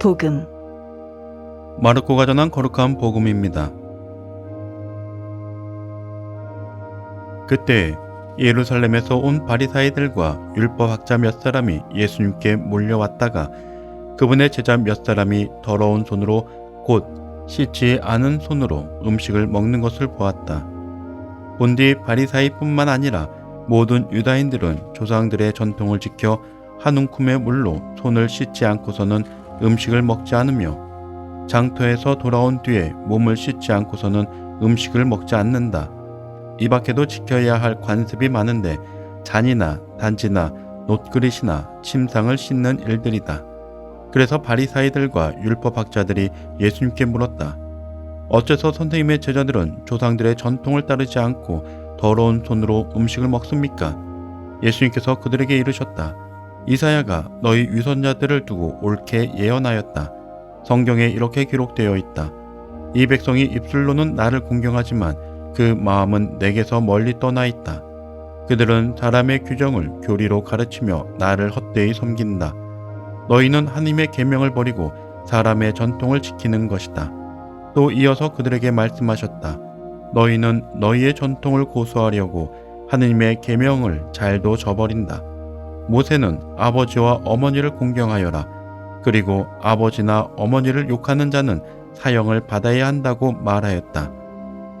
복음 마르코가 전한 거룩한 복음입니다. 그때 예루살렘에서 온 바리사이들과 율법학자 몇 사람이 예수님께 몰려왔다가 그분의 제자 몇 사람이 더러운 손으로 곧 씻지 않은 손으로 음식을 먹는 것을 보았다. 본디 바리사이뿐만 아니라 모든 유다인들은 조상들의 전통을 지켜 한 움큼의 물로 손을 씻지 않고서는 음식을 먹지 않으며 장터에서 돌아온 뒤에 몸을 씻지 않고서는 음식을 먹지 않는다. 이 밖에도 지켜야 할 관습이 많은데 잔이나 단지나 놋그릇이나 침상을 씻는 일들이다. 그래서 바리사이들과 율법학자들이 예수님께 물었다. 어째서 선생님의 제자들은 조상들의 전통을 따르지 않고 더러운 손으로 음식을 먹습니까? 예수님께서 그들에게 이르셨다. 이사야가 너희 위선자들을 두고 옳게 예언하였다. 성경에 이렇게 기록되어 있다. 이 백성이 입술로는 나를 공경하지만 그 마음은 내게서 멀리 떠나 있다. 그들은 사람의 규정을 교리로 가르치며 나를 헛되이 섬긴다. 너희는 하나님의 계명을 버리고 사람의 전통을 지키는 것이다. 또 이어서 그들에게 말씀하셨다. 너희는 너희의 전통을 고수하려고 하느님의 계명을 잘도 저버린다. 모세는 아버지와 어머니를 공경하여라. 그리고 아버지나 어머니를 욕하는 자는 사형을 받아야 한다고 말하였다.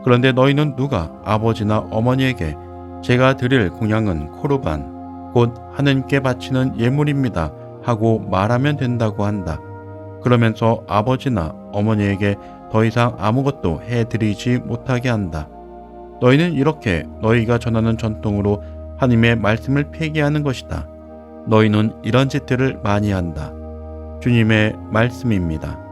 그런데 너희는 누가 아버지나 어머니에게 제가 드릴 공양은 코르반 곧 하느님께 바치는 예물입니다 하고 말하면 된다고 한다. 그러면서 아버지나 어머니에게 더 이상 아무것도 해드리지 못하게 한다. 너희는 이렇게 너희가 전하는 전통으로 하나님의 말씀을 폐기하는 것이다. 너희는 이런 짓들을 많이 한다. 주님의 말씀입니다.